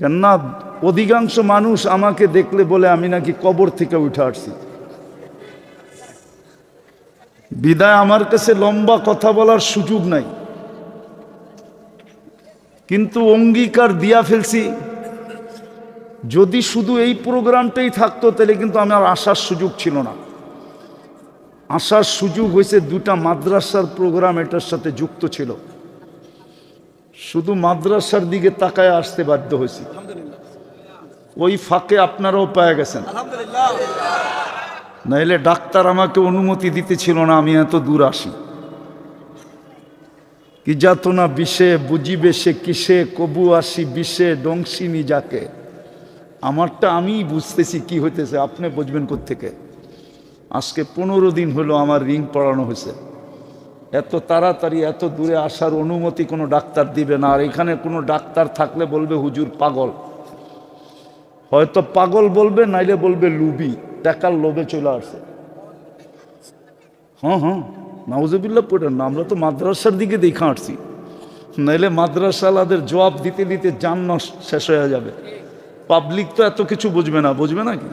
কেননা অধিকাংশ মানুষ আমাকে দেখলে বলে, আমি নাকি কবর থেকে উঠে আসছি। বিদায় আমার কাছে লম্বা কথা বলার সুযোগ নাই। কিন্তু অঙ্গীকার দিয়া ফেলছি, যদি শুধু এই প্রোগ্রামটাই থাকতো, তাহলে কিন্তু আমার আসার সুযোগ ছিল না। আসার সুযোগ হয়েছে দুটা মাদ্রাসার প্রোগ্রাম এটার সাথে যুক্ত ছিল। শুধু মাদ্রাসার দিকে তাকায় আসতে বাধ্য হয়েছি। ওই ফাঁকে আপনারাও পেয়ে গেছেন। নাইলে ডাক্তার আমাকে অনুমতি দিতেছিল না, আমি এত দূর আসি। কি যাত না বিষে, বুঝিবে সে কিসে, কবু আসি বিষে, ডংসিনি যাকে। আমারটা আমি বুঝতেছি কি হইতেছে, আপনি বুঝবেন থেকে আজকে পনেরো দিন হলো আমার রিং পড়ানো হয়েছে। এত তাড়াতাড়ি, এত দূরে আসার অনুমতি কোনো ডাক্তার দিবে না। আর এখানে কোনো ডাক্তার থাকলে বলবে, হুজুর, পাগল। হয়তো পাগল বলবে, নাইলে বলবে, লুবি, টাকার লোভে চলে আসছে। হ্যাঁ হ্যাঁ নাউজবিল্লা পড়েন না, আমরা তো মাদ্রাসার দিকে দেখে আসছি। নাইলে মাদ্রাসালাদের জবাব দিতে দিতে যান শেষ হয়ে যাবে। পাবলিক তো এত কিছু বুঝবে না বুঝবে না কি?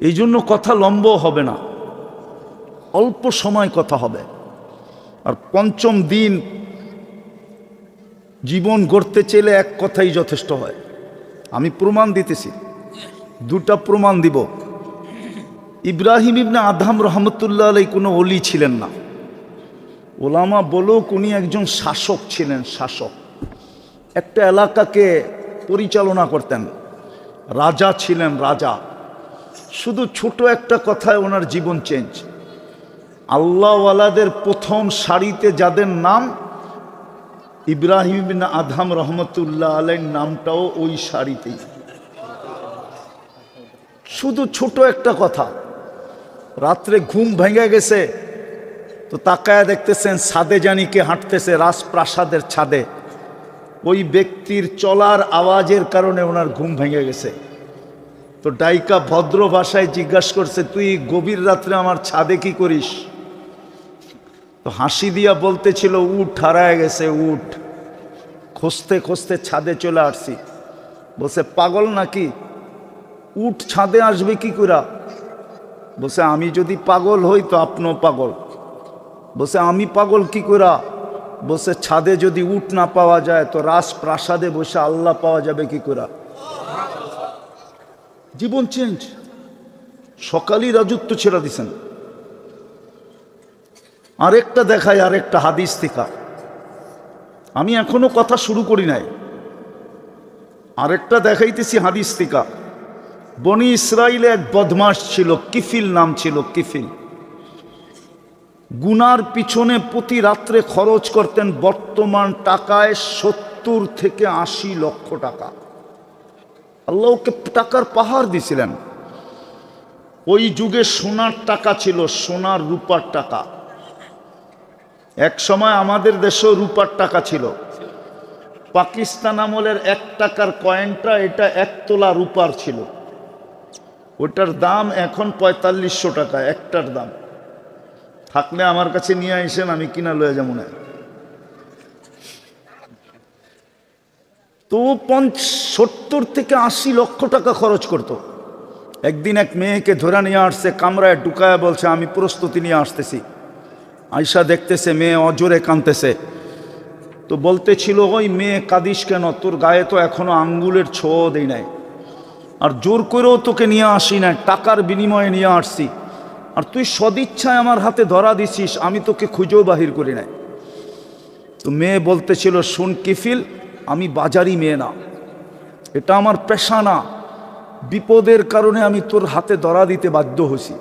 এই জন্য কথা লম্ব হবে না। অল্প সময় কথা হবে। আর পঞ্চম দিন জীবন গড়তে চাইলে এক কথাই যথেষ্ট হয়। আমি প্রমাণ দিতেছি। দুটা প্রমাণ দিব। ইব্রাহিম ইবনে আধাম রহমতুল্লাহ আলাই কোনো অলি ছিলেন না। ওলামা বলুক, উনি একজন শাসক ছিলেন, শাসক। একটা এলাকাকে পরিচালনা করতেন। রাজা ছিলেন রাজা। শুধু ছোট একটা কথায় ওনার জীবন চেঞ্জ আল্লাহওয়ালাদের প্রথম সারিতে যাদের নাম, ইব্রাহিম বিন আধাম রহমতুল্লাহ আলের নামটাও ওই সারিতেই। শুধু ছোট একটা কথা, রাত্রে ঘুম ভেঙে গেছে, তো তাকায়া দেখতেছেন ছাদে জানি কে হাঁটতেছে, রাজপ্রাসাদের ছাদে। ওই ব্যক্তির চলার আওয়াজের কারণে ওনার ঘুম ভেঙে গেছে। তো ডাইকা ভদ্র ভাষায় জিজ্ঞাসা করছে, তুই গভীর রাত্রে আমার ছাদে কি করিস? তো হাসি দিয়া বলতেছিল, উঠ, হারায় গেছে, উঠ। খুঁজতে খুঁজতে ছাদে চলে আসছি। বলছে, পাগল নাকি? উঠ, ছাদে আসবে কি করা বলছে, আমি যদি পাগল হই তো আপনিও পাগল। বলছে, আমি পাগল কি করা বসে ছাদে যদি উঠ না পাওয়া যায় তো রাস প্রাসাদে বসে আল্লাহ পাওয়া যাবে কি করা জীবন চেঞ্জ সকালই রাজত্ব ছেড়ে দিছেন। আরেকটা দেখায়, আরেকটা হাদিস থেকে আমি এখনও কথা শুরু করি নাই। আরেকটা দেখাইতেছি হাদিস থেকে বনি ইসরায়েলে এক বদমাস ছিল, কিফিল নাম ছিল, কিফিল। গুনার পিছনে প্রতি রাত্রে খরচ করতেন বর্তমান টাকায় সত্তর থেকে আশি লক্ষ টাকা। আল্লাহকে টাকার পাহাড় দিছিলেন। ওই যুগে সোনার টাকা ছিল, সোনার রূপার টাকা। এক সময় আমাদের দেশেও রূপার টাকা ছিল। পাকিস্তান আমলের এক টাকার কয়েনটা এটা এক তোলা রূপার ছিল। ওটার দাম এখন পঁয়তাল্লিশশো টাকা, একটার দাম। থাকলে আমার কাছে নিয়ে আসেন, আমি কিনা লয়ে যাব না। তো পঞ্চ, সত্তর থেকে আশি লক্ষ টাকা খরচ করত। একদিন এক মেয়েকে ধরে নিয়ে আসছে, কামরায় ঢুকায় বলছে, আমি প্রস্তুতি নিয়ে আসতেছি। আয়সা দেখতেছে, মেয়ে অজরে কাঁদতেছে। তো বলতেছিল, ওই মেয়ে কাদিস কেন? তোর গায়ে তো এখনও আঙ্গুলের ছোঁয়া দেই নাই। আর জোর করেও তোকে নিয়ে আসি না টাকার বিনিময়ে নিয়ে আসছি। আর তুই সদিচ্ছায় আমার হাতে ধরা দিছিস, আমি তোকে খুঁজেও বাহির করি নাই। তো মেয়ে বলতেছিল, শুন কিফিল, আমি বাজারি মেয়ে না। এটা আমার পেশা না। বিপদের কারণে আমি তোর হাতে ধরা দিতে বাধ্য হয়েছি।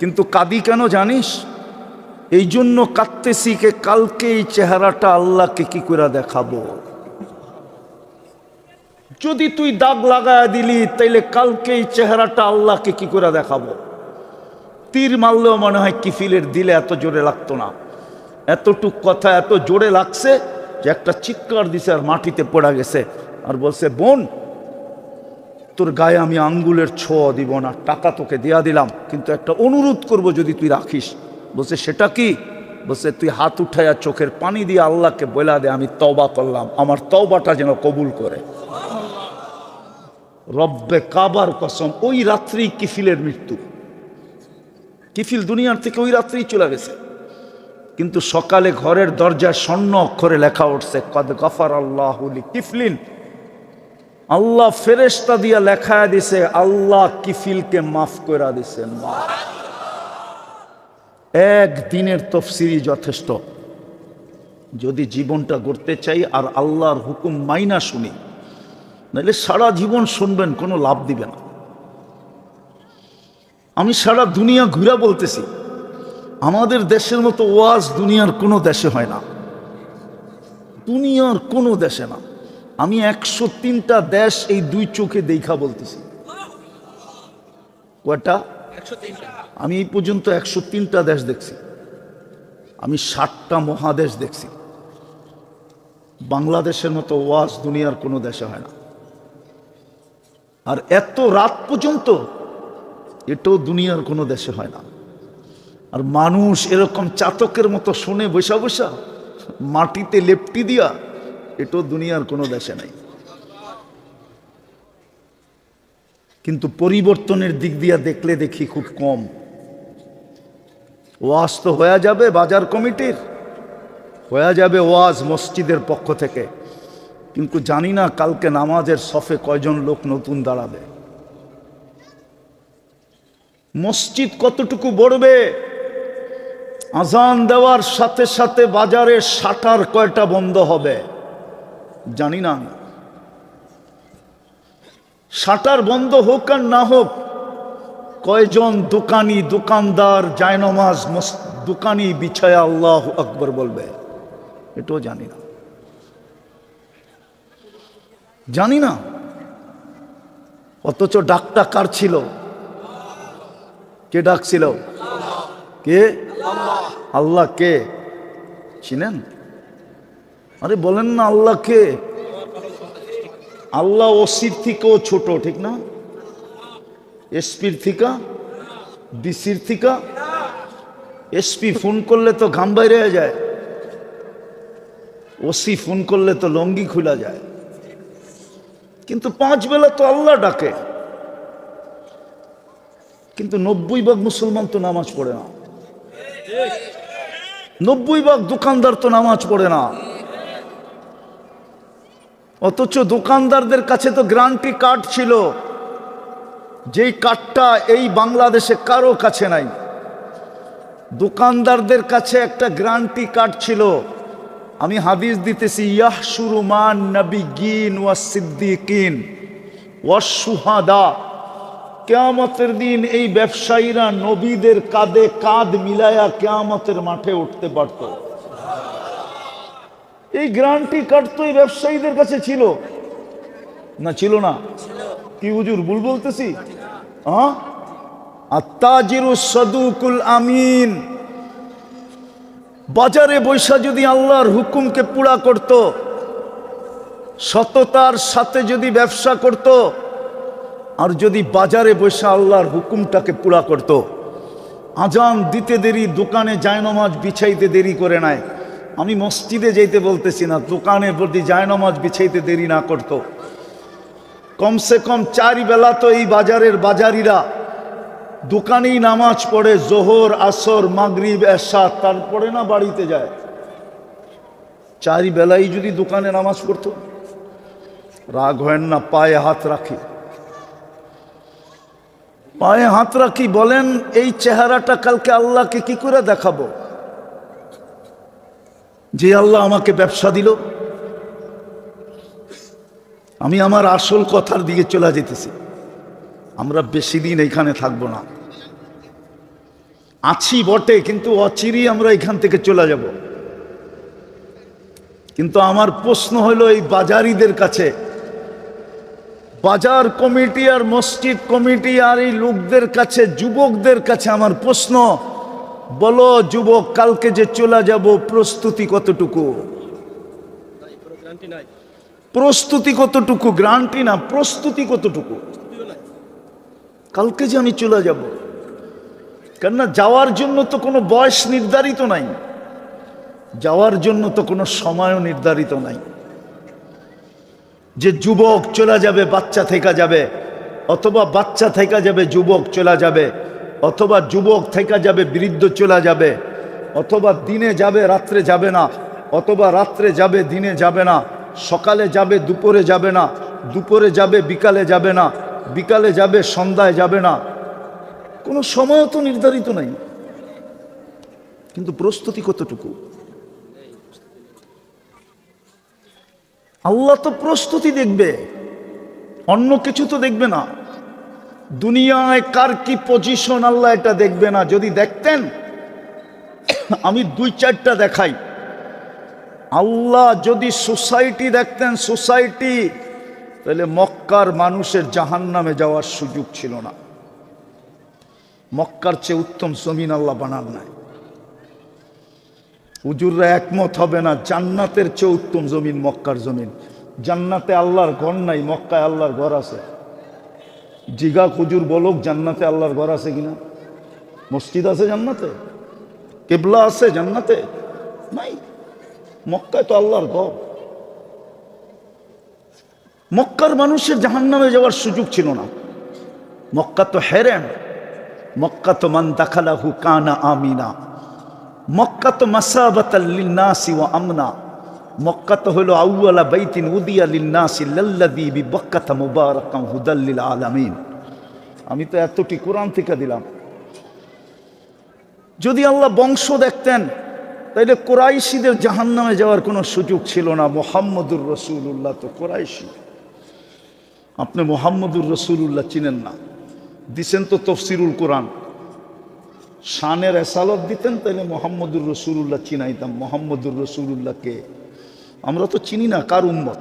কিন্তু কাদি কেন জানিস? এই জন্য কাঁদতেছি কে কালকে এই চেহারাটা আল্লাহকে কি করে দেখাবো? যদি তুই দাগ লাগায় দিলি, তাইলে কালকে এই চেহারাটা আল্লাহকে কি করে দেখাবো? তীর মারলেও মনে হয় কিফিলের দিলে এত জোরে লাগতো না। এতটুক কথা এত জোরে লাগছে যে একটা চিৎকার দিছে আর মাটিতে পড়া গেছে। আর বলছে, বোন, তোর গায়ে আমি আঙ্গুলের ছোঁয়া দিব না, টাকা তোকে দেয়া দিলাম, কিন্তু একটা অনুরোধ করব যদি তুই রাখিস। বলছে, সেটা কি? বলছে, তুই হাত উঠাইয়া চোখের পানি দিয়ে আল্লাহকে বলা দে, আমি তওবা করলাম। আমার তওবাটা যেন কবুল করে। রব্বে কাবার কসম, ওই রাত্রি কিফিলের মৃত্যু। কিফিল দুনিয়ার থেকে ওই রাত্রেই চলে গেছে। কিন্তু সকালে ঘরের দরজায় স্বর্ণ অক্ষরে লেখা উঠছে, কদ গফার আল্লাহ কিফলিন আল্লাহ ফেরেস্তা দিয়া লেখা দিছে, আল্লাহ কিফিলকে মাফ করে দিছেন। এক দিনের তফসিরি যথেষ্ট। যদি জীবনটা গড়তে চাই আর আল্লাহর হুকুম মাইনা শুনি, নাহলে সারা জীবন শুনবেন, কোনো লাভ দিবে না। আমি সারা দুনিয়া ঘুরা বলতেছি, আমাদের দেশের মতো ওয়াজ দুনিয়ার কোনো দেশে হয় না। দুনিয়ার কোনো দেশে না। আমি একশো তিনটা দেশ এই দুই চোখে দেখা বলতেছি। কয়টা? আমি এই পর্যন্ত একশো তিনটা দেশ দেখছি। আমি ষাটটা মহাদেশ দেখছি। বাংলাদেশের মতো ওয়াজ দুনিয়ার কোনো দেশে হয় না। আর এত রাত পর্যন্ত এটাও দুনিয়ার কোনো দেশে হয় না। আর মানুষ এরকম চাতকের মতো শুনে বসা বসা মাটিতে লেপটি দিয়া এটাও দুনিয়ার কোনো দেশে নাই। কিন্তু পরিবর্তনের দিক দিয়া দেখলে দেখি খুব কম। ওয়াজ তো হয়ে যাবে বাজার কমিটির। হয়ে যাবে ওয়াজ মসজিদের পক্ষ থেকে। কিন্তু জানি না কালকে নামাজের সফে কয়জন লোক নতুন দাঁড়াবে। মসজিদ কতটুকু বড়বে? আজান দেওয়ার সাথে সাথে বাজারে শাটার কয়টা বন্ধ হবে? জানি না। শাটার বন্ধ হোক আর না হোক কয়জন দোকানি, দোকানদার, জায়নমাজ দোকানি বিছায়া আল্লাহ আকবর বলবে? এটাও জানি না। জানি না। অথচ ডাকটা কার ছিল? কে ডাকছিল? কে? আল্লাহ কে? চিনেন? আরে বলেন না আল্লাহ কে? আল্লাহ ওসির থেকেও ছোট, ঠিক না? এসপির থিকা, ডিসির থিকা। এসপি ফোন করলে তো ঘাম বাইরে যায়। ওসি ফোন করলে তো লঙ্গি খোলা যায়। কিন্তু পাঁচ বেলা তো আল্লাহ ডাকে। কিন্তু নব্বই ভাগ মুসলমান তো নামাজ পড়ে না। নব্বই ভাগ দোকানদার তো নামাজ পড়ে না। অথচ দোকানদারদের কাছে তো গ্রান্টি কার্ড ছিল। যেই কার্ডটা এই বাংলাদেশে কারও কাছে নাই। দোকানদারদের কাছে একটা গ্রান্টি কার্ড ছিল। আমি হাদিস দিতেছি ইয়াহ সুরুমান নবিগিন ওয়া সিদ্দিকিন ওয়া সুহাদা কেয়ামতের দিন এই ব্যবসায়ীরা নবীদের কাঁধে কাঁধ মিলায়া কেয়ামতের মাঠে উঠতে পারত। এই গ্রান্টি কার্ড তো এই ব্যবসায়ীদের কাছে ছিল। না ছিল না। কি হুজুর ভুল বলতেছি? আমিন বাজারে বৈশা যদি আল্লাহর হুকুমকে পুরা করত, সততার সাথে যদি ব্যবসা করত, আর যদি বাজারে বসে আল্লাহর হুকুমটাকে পুরা করত, আজান দিতে দেরি, দোকানে জায়নমাজ বিছাইতে দেরি করে নেয় আমি মসজিদে যেতে বলতেছি না দোকানে প্রতি জায়নমাজ বিছাইতে দেরি না করত। কমসে কম চারি বেলা তো এই বাজারের বাজারিরা দোকানেই নামাজ পড়ে, জোহর, আসর, মাগরিব, এশা, তারপরে না বাড়িতে যায়। চারি বেলাই যদি দোকানে নামাজ পড়তো, রাগ হয় না, পায়ে হাত রাখি। পায়ে হাত রাখি বলেন, এই চেহারাটা কালকে আল্লাহকে কি করে দেখাবো? যে আল্লাহ আমাকে ব্যবসা দিল আমি আমার আসল কথার দিকে চলে যেতেছি। আমরা বেশি দিন এখানে থাকব না। আছি বটে, কিন্তু অচিরই আমরা এখান থেকে চলে যাব। কিন্তু আমার প্রশ্ন হলো এই বাজারিদের কাছে, বাজার কমিটি আর মসজিদ কমিটি আর এই লোকদের কাছে, যুবকদের কাছে আমার প্রশ্ন, বলো যুবক, কালকে যে চলে যাব প্রস্তুতি কতটুকু? প্রস্তুতি কতটুকু? গ্রান্টি না, প্রস্তুতি কতটুকু? কালকে যে আমি চলে যাব। কেননা যাওয়ার জন্য তো কোনো বয়স নির্ধারিত নাই। যাওয়ার জন্য তো কোনো সময়ও নির্ধারিত নাই। যে যুবক চলে যাবে, বাচ্চা থেকে যাবে, অথবা বাচ্চা থেকে যাবে, যুবক চলে যাবে, অথবা যুবক থেকে যাবে, বৃদ্ধ চলে যাবে, অথবা দিনে যাবে, রাত্রে যাবে না, অথবা রাত্রে যাবে, দিনে যাবে না সকালে যাবে, দুপুরে যাবে না। দুপুরে যাবে, বিকালে যাবে না। বিকালে যাবে, সন্ধ্যায় যাবে না। কোনো সময়ও তো নির্ধারিত নাই। কিন্তু প্রস্তুতি কতটুকু? আল্লাহ তো প্রস্তুতি দেখবে। অন্য কিছু তো দেখবে না। দুনিয়ায় কার কি পজিশন আল্লাহ এটা দেখবে না। যদি দেখতেন, আমি দুই চারটা দেখাই। আল্লাহ যদি সোসাইটি দেখতেন, সোসাইটি, তাহলে মক্কার মানুষের জাহান নামে যাওয়ার সুযোগ ছিল না। মক্কার চেয়ে উত্তম জমিন আল্লাহ বানান নাই। হুজুররা একমত হবে না, জান্নাতের চেয়ে উত্তম জমিন মক্কার জমিন। জান্নাতে আল্লাহর ঘর নাই, মক্কায় আল্লাহর ঘর আছে। জিগা হুজুর বলক, জান্নাতে আল্লাহর ঘর আছে কিনা? মসজিদ আছে জান্নাতে? কেবলা আছে জান্নাতে? নাই। মক্কায় তো আল্লাহর ঘর। মক্কার মানুষের জাহান্নামে যাওয়ার সুযোগ ছিল না। মক্কা তো হেরেন মক্কা তো মান দাখালাহু কানা আমিনা। মক্কা তো ও আমনা। মক্কা তো হলো আউয়ালা বাইতিন উদিয়া লিন্নাসি আলামিন। আমি তো এতটি কোরআন থেকে দিলাম। যদি আল্লাহ বংশ দেখতেন তাইলে কোরাইশিদের জাহান্নামে যাওয়ার কোনো সুযোগ ছিল না। মোহাম্মদুর রসুল্লাহ তো কোরাইশি। আপনি মোহাম্মদুর রসুল্লাহ চিনেন না। দিছেন তো তফসিরুল কোরআন। শানের এসালত দিতেন তাহলে মোহাম্মদুর রসুল্লাহ চিনাইতাম। মোহাম্মদুর রসুল্লাহকে আমরা তো চিনি না, কার উম্মত?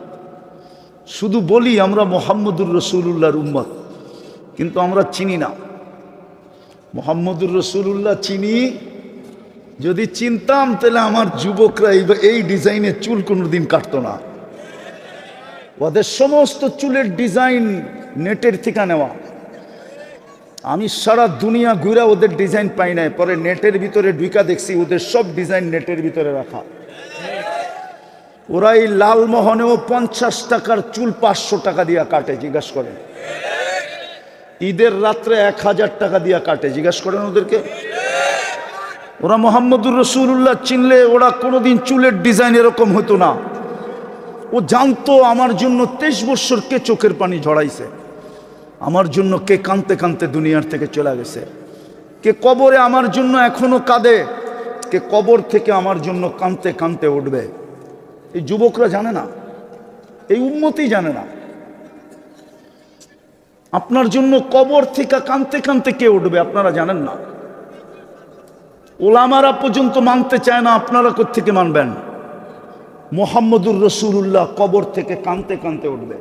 শুধু বলি আমরা মোহাম্মদুর রসুল্লাহর উম্মত, কিন্তু আমরা চিনি না। মোহাম্মদুর রসুল্লাহ চিনি যদি চিনতাম তাহলে আমার যুবকরা এই ডিজাইনের চুল কোনোদিন কাটতো না। ওদের সমস্ত চুলের ডিজাইন নেটের থেকে নেওয়া। আমি সারা দুনিয়া ঘুরে ওদের ডিজাইন পাই নাই, পরে নেটের ভিতরে ঢুকা দেখছি ওদের সব ডিজাইন নেটের ভিতরে রাখা। ওরা এই লালমোহনেও পঞ্চাশ টাকার চুল পাঁচশো টাকা দিয়া কাটে, জিজ্ঞাসা করেন। ঈদের রাত্রে এক হাজার টাকা দিয়া কাটে, জিজ্ঞাসা করেন ওদেরকে। ওরা মোহাম্মদুর রসুল্লাহ চিনলে ওরা কোনোদিন চুলের ডিজাইন এরকম হতো না। ও জানতো আমার জন্য তেইশ বৎসর কে চোখের পানি ঝড়াইছে আমার জন্য কে কানতে কানতে দুনিয়ার থেকে চলে গেছে। কে কবরে আমার জন্য এখনও কাঁদে। কে কবর থেকে আমার জন্য কানতে কানতে উঠবে। এই যুবকরা জানে না। এই উন্মতি জানে না। আপনার জন্য কবর থেকে কানতে কানতে কে উঠবে আপনারা জানেন না। ওলামারা পর্যন্ত মানতে চায় না, আপনারা থেকে মানবেন? মোহাম্মদুর রসুল্লাহ কবর থেকে কানতে কানতে উঠবে।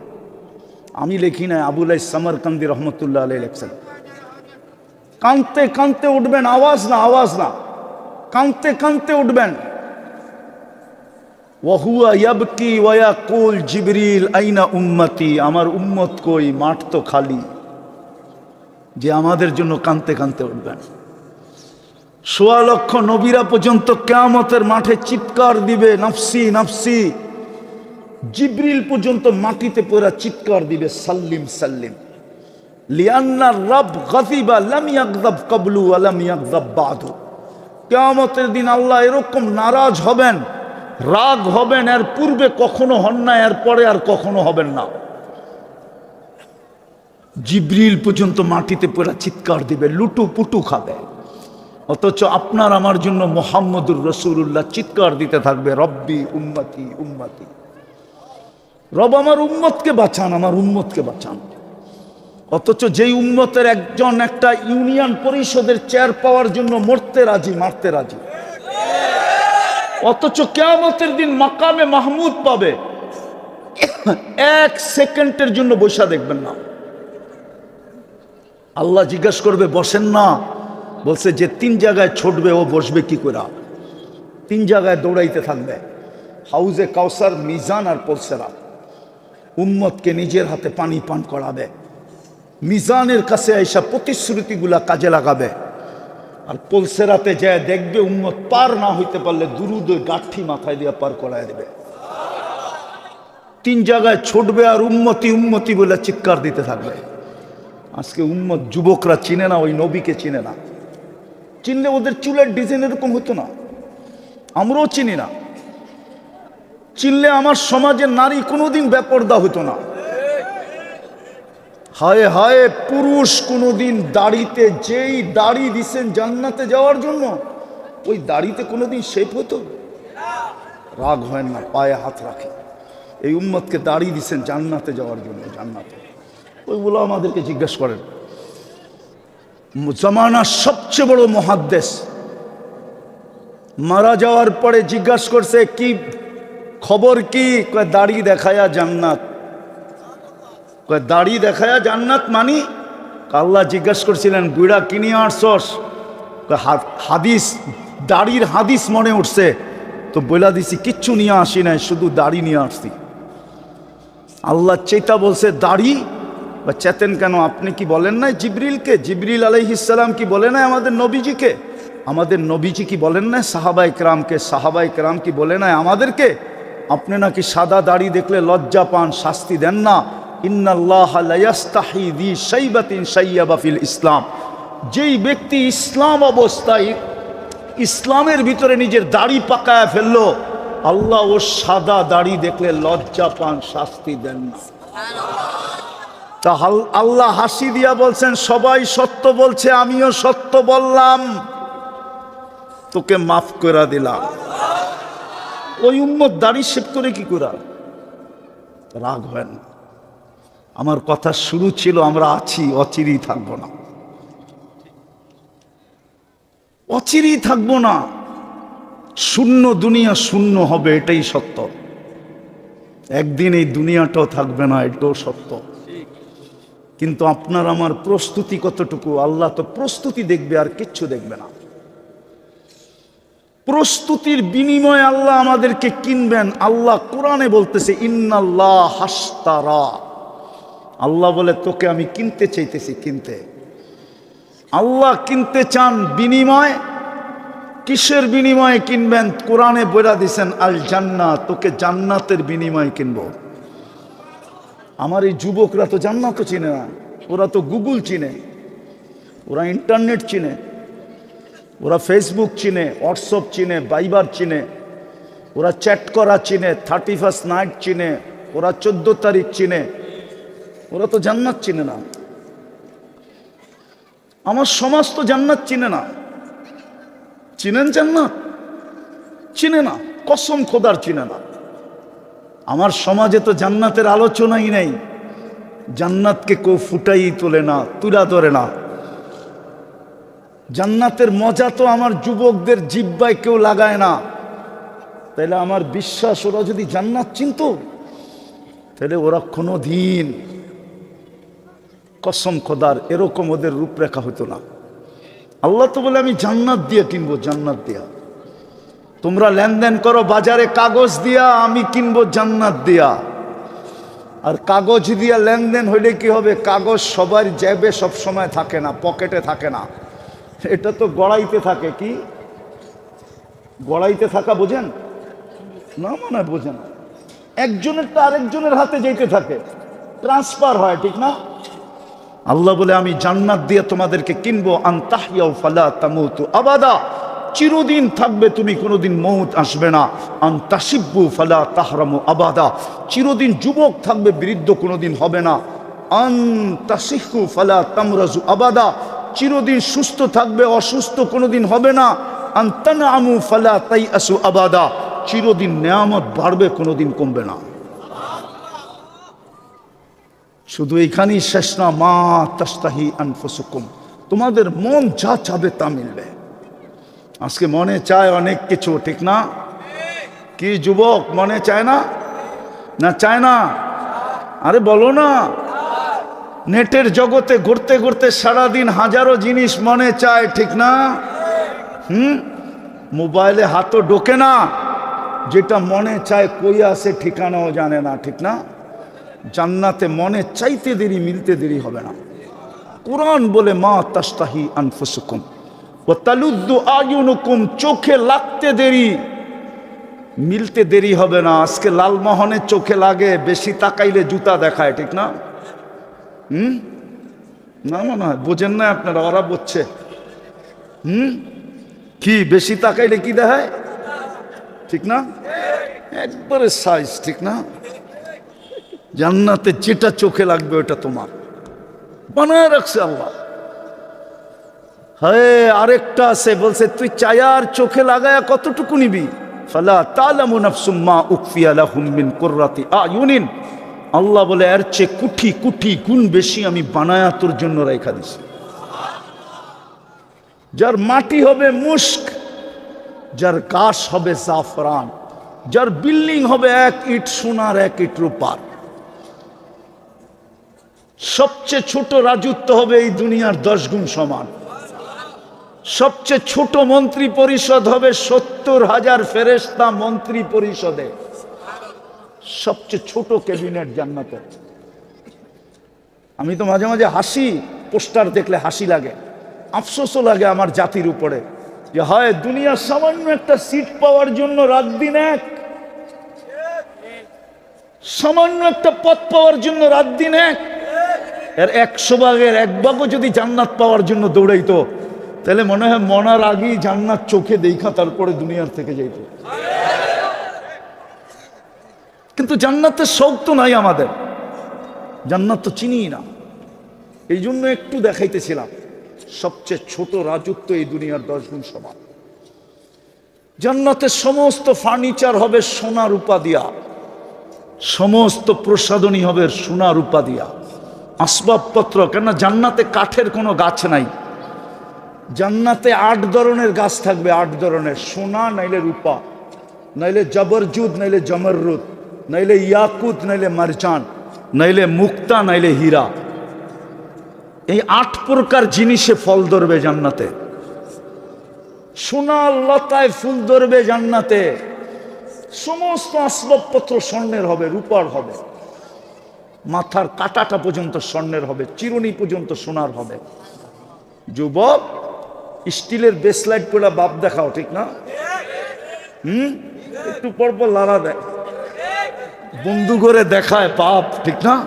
আমি লিখি না আবুলাই সামরকান্দি রহমতুল্লাহ আলাই লেখছেন। কানতে কানতে উঠবেন, আওয়াজ না আওয়াজ না। কানতে কানতে উঠবেন। ওয়া কুল আইনা আমার উম্মত কই? মাঠ তো খালি। যে আমাদের জন্য কানতে কানতে উঠবেন। সোয়া লক্ষ নবীরা পর্যন্ত কেয়ামতের মাঠে চিৎকার দিবে, নাফসি নাফসি। জিব্রিল পর্যন্ত মাটিতে পড়া চিৎকার দিবে, সাল্লিম সাল্লিম। লিয়ান্না রব গজিবা লাম ইয়াকযাব ক্বাবলু ওয়া লাম বাদু। কিয়ামতের দিন আল্লাহ এরকম নারাজ হবেন, রাগ হবেন, এর পূর্বে কখনো হন না, এর পরে আর কখনো হবেন না। জিব্রিল পর্যন্ত মাটিতে পড়া চিৎকার দিবে লুটু পুটু খাবে। অথচ আপনার আমার জন্য মোহাম্মদুর রসুল্লাহ চিৎকার দিতে থাকবে, রব্বি, উম্মতি উম্মতি। রব আমার উম্মতকে বাঁচান, আমার উম্মতকে বাঁচান। অথচ যেই উম্মতের একজন একটা ইউনিয়ন পরিষদের চেয়ার পাওয়ার জন্য মরতে রাজি, মারতে রাজি। অথচ কেয়ামতের দিন মাকামে মাহমুদ পাবে। এক সেকেন্ডের জন্য বৈশা দেখবেন না। আল্লাহ জিজ্ঞাসা করবে, বসেন না বলছে যে তিন জায়গায় ছুটবে, ও বসবে কি করে? তিন জায়গায় দৌড়াইতে থাকবে। হাউজে কাউসার, মিজান আর পলসেরা। উম্মতকে নিজের হাতে পানি পান করাবে। মিজানের কাছে এসা প্রতিশ্রুতিগুলা কাজে লাগাবে। আর পলসেরাতে যায় দেখবে উম্মত পার না হইতে পারলে দুরুদ গাঠি মাথায় দিয়ে পার করায় দেবে। তিন জায়গায় ছুটবে আর উন্মতি উন্মতি বলে চিৎকার দিতে থাকবে। আজকে উন্মত যুবকরা চিনে না, ওই নবীকে চিনে না। চিনলে ওদের চুলের ডিজাইন এরকম হতো না। আমরাও চিনি না। চিনলে আমার সমাজের নারী কোনোদিন বেপর্দা হতো না। হায় হায়, পুরুষ কোনোদিন দাড়িতে যেই দাড়ি দিছেন জান্নাতে যাওয়ার জন্য, ওই দাড়িতে কোনোদিন শেপ হতো? রাগ হয় না, পায়ে হাত রাখে। এই উম্মতকে দাড়ি দিছেন জান্নাতে যাওয়ার জন্য, জান্নাতে। ওইগুলো আমাদেরকে জিজ্ঞেস করেন। জমানার সবচেয়ে বড় মহাদ্দেশ। মারা যাওয়ার পরে জিজ্ঞাসা করছে, কি খবর কি? দাড়ি দেখায়া জান্নাত। দাড়ি দেখায়া জান্নাত মানি? আল্লাহ জিজ্ঞাসা করছিলেন, বুড়া কিনে আটছস কয় হাদিস, দাড়ির হাদিস মনে উঠছে। তো বইলা দিছি, কিচ্ছু নিয়ে আসি নাই, শুধু দাড়ি নিয়ে আসছি। আল্লাহ চেতা বলছে, দাড়ি বা চেতেন কেন? আপনি কি বলেন নাই জিবরিলকে? জিবরিল আলাইহিসাল্লাম কি বলে নাই আমাদের নবীজিকে? আমাদের নবীজি কি বলেন না সাহাবাই ক্রামকে? সাহাবাই ক্রাম কি বলে নাই আমাদেরকে? আপনি নাকি সাদা দাড়ি দেখলে লজ্জা পান, শাস্তি দেন না? ইন্নাল্লাহ লা ইয়াস্তাহি দি শাইবাতিন ফিল ইসলাম। যেই ব্যক্তি ইসলাম অবস্থায় ইসলামের ভিতরে নিজের দাড়ি পাকায় ফেলল, আল্লাহ ও সাদা দাড়ি দেখলে লজ্জা পান, শাস্তি দেন না। তা আল্লাহ হাসি দিয়া বলছেন, সবাই সত্য বলছে, আমিও সত্য বললাম। তোকে মাফ করে দিলাম। ওই উম্মত দাড়ি শেপ করে কি করা রাগ হয় না। আমার কথা শুরু ছিল, আমরা আছি, অচিরেই থাকব না। অচিরেই থাকব না। শূন্য দুনিয়া শূন্য হবে, এটাই সত্য। একদিন এই দুনিয়াটাও থাকবে না, এটাও সত্য। কিন্তু আপনার আমার প্রস্তুতি কতটুকু? আল্লাহ তো প্রস্তুতি দেখবে আর কিচ্ছু দেখবে না। প্রস্তুতির বিনিময়ে আল্লাহ আমাদেরকে কিনবেন। আল্লাহ কোরআনে বলতেছে, ইন্নাল্লাহ হাস্তারা। আল্লাহ বলে, তোকে আমি কিনতে চাইতেছি, কিনতে। আল্লাহ কিনতে চান বিনিময়, কিসের বিনিময়ে কিনবেন? কোরআনে বইরা দিছেন আল জান্নাত তোকে জান্নাতের বিনিময়ে কিনবো। আমার এই যুবকরা তো জান্নাতও চিনে না। ওরা তো গুগল চিনে। ওরা ইন্টারনেট চিনে। ওরা ফেসবুক চিনে, হোয়াটসঅ্যাপ চিনে, বাইবার চিনে। ওরা চ্যাট করা চিনে, থার্টি ফার্স্ট নাইট চিনে। ওরা চোদ্দ তারিখ চিনে। ওরা তো জান্নাত চিনে না। আমার সমাজ তো জান্নাত চিনে না। চিনেন জান্নাত? চিনে না। কসম খোদার চিনে না। আমার সমাজে তো জান্নাতের আলোচনাই নেই। জান্নাতকে কেউ ফুটাই তোলে না, তুলা ধরে না। জান্নাতের মজা তো আমার যুবকদের জিব্বায় কেউ লাগায় না। তাহলে আমার বিশ্বাস, ওরা যদি জান্নাত চিনত তাহলে ওরা কোনো দিন কসম খোদার এরকম ওদের রূপরেখা হতো না। আল্লাহ তো বলে, আমি জান্নাত দিয়ে কিনবো, জান্নাত দিয়া। তোমরা লেনদেন করো, বাজারে কাগজ দিয়া, আমি কিনবো জান্নাত দিয়া। আর কাগজ দিয়া লেনদেন হইলে কি হবে? কাগজ সবার জ্যাবে সব সময় থাকে না, পকেটে থাকে না। এটা তো গড়াইতে থাকে কি? গড়াইতে থাকা বোঝেন? না মনে বোঝেন। একজনের তো আরেকজনের হাতে যেতে থাকে। ট্রান্সফার হয়, ঠিক না? আল্লাহ বলে, আমি জান্নাত দিয়ে তোমাদেরকে কিনবো আন্তাহিয়াও ফালা তামুতু আবাদা। চিরদিন থাকবে, তুমি কোনোদিন মৌত আসবে না। আন্তাসিব্বু ফালা তাহরামু আবাদা। চিরদিন যুবক থাকবে, বৃদ্ধ কোনোদিন হবে না। আন্তাসিহু ফালা তামরাজু আবাদা। চিরদিন সুস্থ থাকবে, অসুস্থ কোনোদিন হবে না। আন্তানা আমু ফালা তাই আসু আবাদা। চিরদিন নেয়ামত বাড়বে, কোনোদিন কমবে না। শুধু এইখানেই শেষ না, মা তাস্তাহি আনফসুকুম। তোমাদের মন যা চাবে তা মিলবে। আজকে মনে চায় অনেক কিছু, ঠিক না? কি যুবক, মনে চায় না? না চায় না? আরে বলো না। নেটের জগতে ঘুরতে ঘুরতে সারাদিন হাজারো জিনিস মনে চায়, ঠিক না? হুম? মোবাইলে হাতও ঢোকে না। যেটা মনে চায় কই আছে ঠিকানাও জানে না, ঠিক না? জান্নাতে মনে চাইতে দেরি, মিলতে দেরি হবে না। কোরআন বলে মা তাস্তাহি আনফুসুকুম। ও তালুদ্দু চোখে লাগতে দেরি। মিলতে দেরি হবে না, আজকে লালমোহনের চোখে লাগে, বেশি তাকাইলে জুতা দেখায়, ঠিক না? হুম? না মনে হয় বোঝেন না আপনারা, ওরা বুঝছে। হুম? কি, বেশি তাকাইলে কি দেখায়? ঠিক না? একবারে সাইজ ঠিক না? জান্নাতে যেটা চোখে লাগবে ওটা তোমার। বানায় রাখছে আল্লাহ। হ্যাঁ আরেকটা আছে, বলছে, তুই চায়ার চোখে লাগায়া কতটুকু নিবি? ফালা তালামু নাফসুম মা উকফিয়া লাহুম মিন কুররাতি আয়ুনিন। আল্লাহ বলে, এর চেয়ে কুঠি কুঠি গুণ বেশি আমি বানায়া তোর জন্য রেখা দিছি। যার মাটি হবে মুস্ক যার গাছ হবে জাফরান, যার বিল্ডিং হবে এক ইট সোনার, এক ইট রূপার। সবচেয়ে ছোট রাজত্ব হবে এই দুনিয়ার দশ গুণ সমান। সবচেয়ে ছোট মন্ত্রী পরিষদ হবে সত্তর হাজার ফেরেস্তা মন্ত্রী পরিষদে। সবচেয়ে ছোট ক্যাবিনেট জান্নাতে। আমি তো মাঝে মাঝে হাসি, পোস্টার দেখলে হাসি লাগে। আফসোসও লাগে আমার জাতির উপরে। যে হয়, দুনিয়ার সামান্য একটা সিট পাওয়ার জন্য রাত দিন এক। সামান্য একটা পথ পাওয়ার জন্য রাত দিন এক। এর একশো ভাগের এক ভাগও যদি জান্নাত পাওয়ার জন্য দৌড়াইতো তাহলে মনে হয় মনার আগেই জান্নাত চোখে দেখা, তারপরে দুনিয়ার থেকে যাইতো। কিন্তু জান্নাতের শৌক তো নাই আমাদের। জান্নাত তো চিনি না। এই জন্য একটু দেখাইতেছিলাম, সবচেয়ে ছোট রাজত্ব এই দুনিয়ার দশ গুণ সমান। জান্নাতের সমস্ত ফার্নিচার হবে সোনা রূপা দিয়া। সমস্ত প্রসাদনী হবে সোনা রূপা দিয়া। আসবাবপত্র, কেননা জান্নাতে কাঠের কোনো গাছ নাই। জান্নাতে আট ধরনের গাছ থাকবে, আট ধরনের। সোনা, নাইলে রূপা, নাইলে জবরজুদ, নাইলে জমররুদ, নাইলে ইয়াকুত, নাইলে মারজান, নাইলে মুক্তা, নাইলে হীরা। এই আট প্রকার জিনিসে ফল ধরবে জান্নাতে। সোনা, লতায় ফুল ধরবে জান্নাতে। সমস্ত আসবাবপত্র স্বর্ণের হবে, রূপার হবে। মাথার কাটাটা পর্যন্ত স্বর্ণের হবে, চিরুনি পর্যন্ত সোনার হবে। যুবক স্টিলের বেসলাইট করে বাপ দেখাও, ঠিক না? হুম? একটু পর পর লাড়া দেয়। বন্ধু করে দেখায় পাপ, ঠিক না?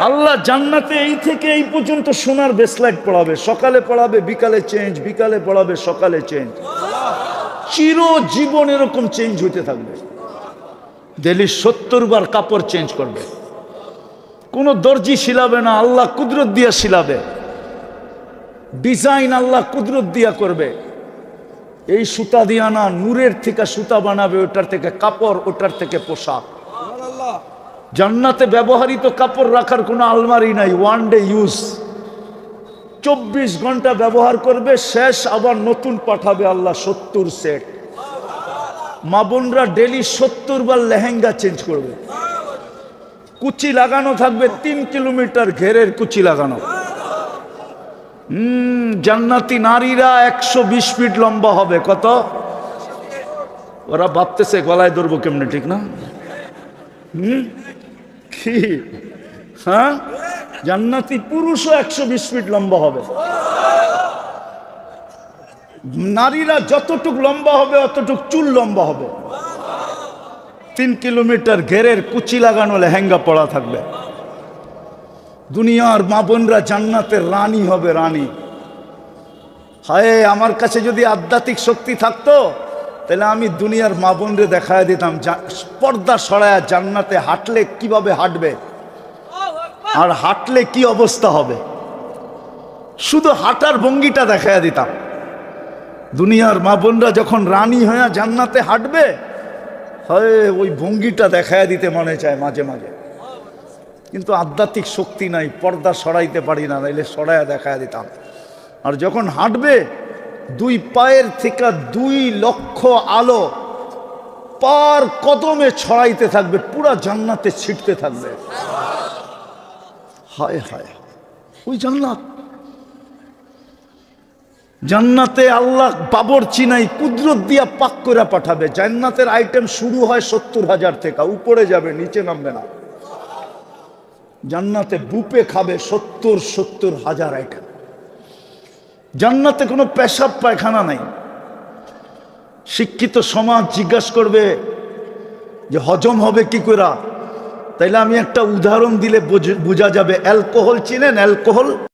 আল্লাহ জান্নাতে এই থেকে এই পর্যন্ত সোনার বেসলাইট পড়াবে। সকালে পড়াবে, বিকালে চেঞ্জ বিকালে পড়াবে, সকালে চেঞ্জ চির জীবন এরকম চেঞ্জ হইতে থাকবে। ডেলি সত্তর বার কাপড় চেঞ্জ করবে। কোনো দর্জি শিলাবে না, আল্লাহ কুদরত দিয়া শিলাবে। ডিজাইন আল্লাহ কুদরত দিয়া করবে। এই সুতা দিয়া না নূরের থেকে সুতা বানাবে ওটার থেকে কাপড় ওটার থেকে পোশাক। জান্নাতে ব্যবহারিত কাপড় রাখার কোনো আলমারি নাই ওয়ান ডে ইউজ চব্বিশ ঘণ্টা ব্যবহার করবে শেষ আবার নতুন পাঠাবে আল্লাহ সত্তর সেট মা বোনরা ডেলি সত্তর বার লেহেঙ্গা চেঞ্জ করবে। কুচি লাগানো থাকবে তিন কিলোমিটার ঘেরের কুচি লাগানো। জান্নাতি নারীরা একশো বিশ ফিট লম্বা হবে, কত? ওরা ভাবতেছে গলায় ধরবো কেমনে, ঠিক না? হুম, কি? হ্যাঁ? জান্নাতি পুরুষও একশো বিশ ফিট লম্বা হবে। নারীরা যতটুক লম্বা হবে, অতটুক চুল লম্বা হবে। তিন কিলোমিটার ঘেরের কুচি লাগানো লেহেঙ্গা পড়া থাকবে। দুনিয়ার মা বোনরা জান্নাতের রানী হবে রানী। হায়, আমার কাছে যদি আধ্যাত্মিক শক্তি থাকতো, তাহলে আমি দুনিয়ার মা বোনরে দেখায় দিতাম পর্দা সরায়া জান্নাতে হাঁটলে কীভাবে হাঁটবে? আর হাঁটলে কি অবস্থা হবে? শুধু হাঁটার ভঙ্গিটা দেখায় দিতাম। দুনিয়ার মা বোনরা যখন রানী হয়ে জান্নাতে হাঁটবে, হয়, ওই ভঙ্গিটা দেখায় দিতে মনে চায় মাঝে মাঝে। কিন্তু আধ্যাত্মিক শক্তি নাই, পর্দা সরাইতে পারি না, নাইলে সরাইয়া দেখায় দিতাম। আর যখন হাঁটবে, দুই পায়ের থেকে দুই লক্ষ আলো পার কদমে ছড়াইতে থাকবে, পুরা জান্নাতে ছিটতে থাকবে। হায় হায়, ওই জান্নাত। জান্নাতে আল্লাহ বাবর চিনাই কুদরত দিয়া পাক করে পাঠাবে। জান্নাতের আইটেম শুরু হয় সত্তর হাজার থেকে, উপরে যাবে, নিচে নামবে না। জান্নাতে বুপে খাবে সত্তর সত্তর হাজার একা জান্নাতে কোনো পেশাব পায়খানা নাই। শিক্ষিত সমাজ জিজ্ঞাসা করবে যে হজম হবে কি করে তাইলে আমি একটা উদাহরণ দিলে বোঝ- যাবে, অ্যালকোহল চিনেন? অ্যালকোহল